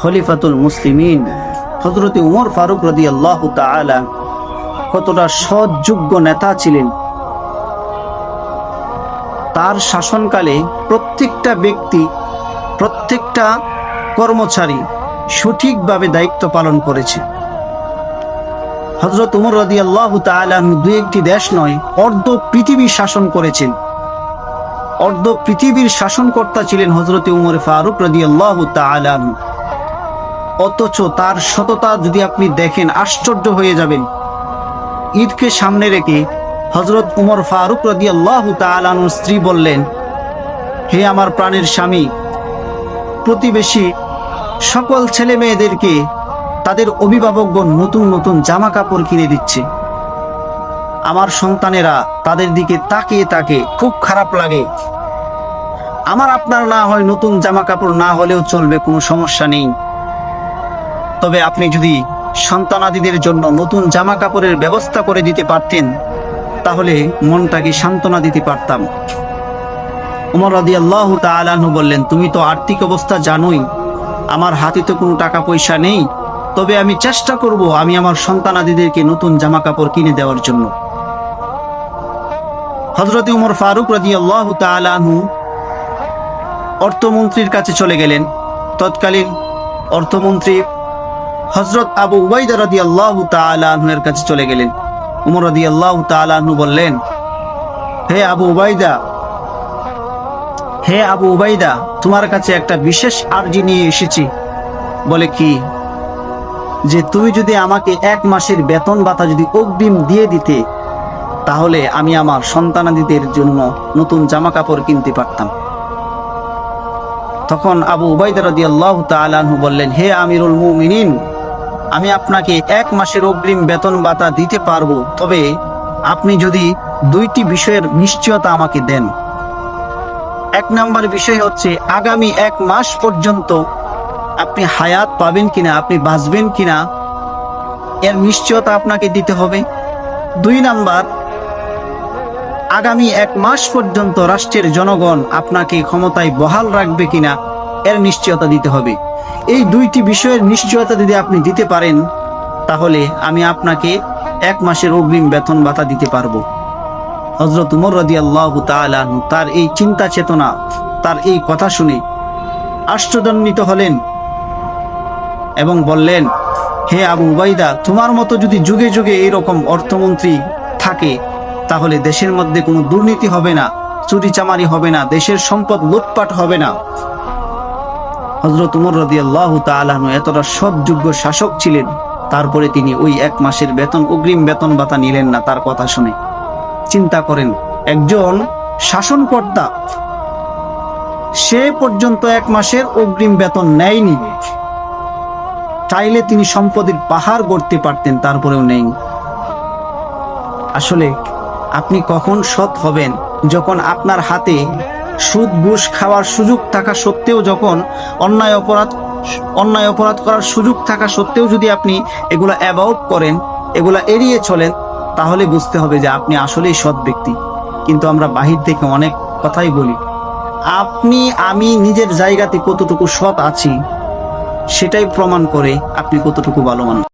খলিফাতুল মুসলিমিন হজরত উমর ফারুক রদি আল্লাহ তালা কতটা সৎযোগ্য নেতা ছিলেন। তার শাসনকালে প্রত্যেকটা ব্যক্তি, প্রত্যেকটা কর্মচারী সঠিকভাবে দায়িত্ব পালন করেছে। হজরত উমর রদি আল্লাহ দু একটি দেশ নয়, অর্ধ পৃথিবী শাসন করেছেন। অর্ধ পৃথিবীর শাসনকর্তা ছিলেন হজরত উমর ফারুক রদি আল্লাহ তালাম অথচ তার সততা যদি আপনি দেখেন, আশ্চর্য হয়ে যাবেন। ঈদকে সামনে রেখে হজরত উমর ফারুক রদি আল্লাহ তালানুর স্ত্রী বললেন, হে আমার প্রাণের স্বামী, প্রতিবেশী সকল ছেলে মেয়েদেরকে তাদের অভিভাবকগণ নতুন নতুন জামা কাপড় কিনে দিচ্ছে। আমার সন্তানেরা তাদের দিকে তাকিয়ে তাকে খুব খারাপ লাগে। আমার আপনার না হয় নতুন জামা কাপড় না হলেও চলবে, কোনো সমস্যা নেই। তবে আপনি যদি সন্তানাদিদের জন্য নতুন জামা কাপড়ের ব্যবস্থা করে দিতে পারতেন, তাহলে মনটাকে সান্ত্বনা দিতে পারতাম। উমর রাদি আল্লাহ তালাহু বললেন, তুমি তো আর্থিক অবস্থা জানোই, আমার হাতে তো কোনো টাকা পয়সা নেই। তবে আমি চেষ্টা করব আমি আমার সন্তানাদিদেরকে নতুন জামা কাপড় কিনে দেওয়ার জন্য। হজরত উমর ফারুক রাজি আল্লাহ তালাহু অর্থমন্ত্রীর কাছে চলে গেলেন। তৎকালীন অর্থমন্ত্রী হজরত আবু উবাইদা রাদি আল্লাহ তালাহের কাছে চলে গেলেন। উমর রাদি আল্লাহ তালাহু বললেন, হে আবু উবাইদা, হে আবু উবাইদা, তোমার কাছে একটা বিশেষ আর্জি নিয়ে এসেছি। বলে কি? যে তুমি যদি আমাকে এক মাসের বেতন ভাতা যদি অগ্রিম দিয়ে দিতে, তাহলে আমি আমার সন্তানাদিদের জন্য নতুন জামা কাপড় কিনতে পারতাম। তখন আবু উবাইদা রাদি আল্লাহ তালাহু বললেন, হে আমিরুল মুমিনিন আমি আপনাকে এক মাসের অগ্রিম বেতন ভাতা দিতে পারব, তবে আপনি যদি দুইটি বিষয়ের নিশ্চয়তা আমাকে দেন। এক নাম্বার বিষয় হচ্ছে, আগামী এক মাস পর্যন্ত আপনি হায়াত পাবেন কিনা, আপনি বাঁচবেন কিনা, এর নিশ্চয়তা আপনাকে দিতে হবে। দুই নাম্বার, আগামী এক মাস পর্যন্ত রাষ্ট্রের জনগণ আপনাকে ক্ষমতায় বহাল রাখবে কিনা এর নিশ্চয়তা দিতে হবে। এই দুইটি বিষয়ের নিশ্চয়তা যদি আপনি দিতে পারেন, তাহলে আমি আপনাকে এক মাসের অগ্রিম বেতন ভাতা দিতে পারব। হজরত উমর রদি আল্লাহ তালু তার এই চিন্তা চেতনা, তার এই কথা শুনে আশ্চর্যান্বিত হলেন এবং বললেন, হে আবু উবাইদা, তোমার মতো যদি যুগে যুগে এইরকম অর্থমন্ত্রী থাকে, তাহলে দেশের মধ্যে কোনো দুর্নীতি হবে না চুরি চামারি হবে না, দেশের সম্পদ লুটপাট হবে না। হজরত উমর রদি আল্লাহ তালাহনু এতটা সৎযোগ্য শাসক ছিলেন, তারপরে তিনি ওই এক মাসের বেতন, অগ্রিম বেতন ভাতা নিলেন না তার কথা শুনে। চিন্তা করেন, একজন শাসনকর্তা, সে পর্যন্ত এক মাসের অগ্রিম বেতন নেয়নি। চাইলে তিনি সম্পদের পাহাড় গড়তে পারতেন, তারপরেও নেই। আসলে আপনি কখন সৎ হবেন, যখন আপনার হাতে সুদ ঘুষ খাওয়ার সুযোগ থাকা সত্ত্বেও যখন অন্যায় অপরাধ অন্যায় অপরাধ করার সুযোগ থাকা সত্ত্বেও যদি আপনি এগুলো অ্যাভয়েড করেন, এগুলা এড়িয়ে চলেন, তাহলে বুঝতে হবে যে আপনি আসলেই সৎ ব্যক্তি। কিন্তু আমরা বাহির থেকে অনেক কথাই বলি, আপনি, আমি নিজের জায়গাতে কতটুকু সৎ আছি, সেটাই প্রমাণ করে আপনি কতটুকু ভালো মানুষ।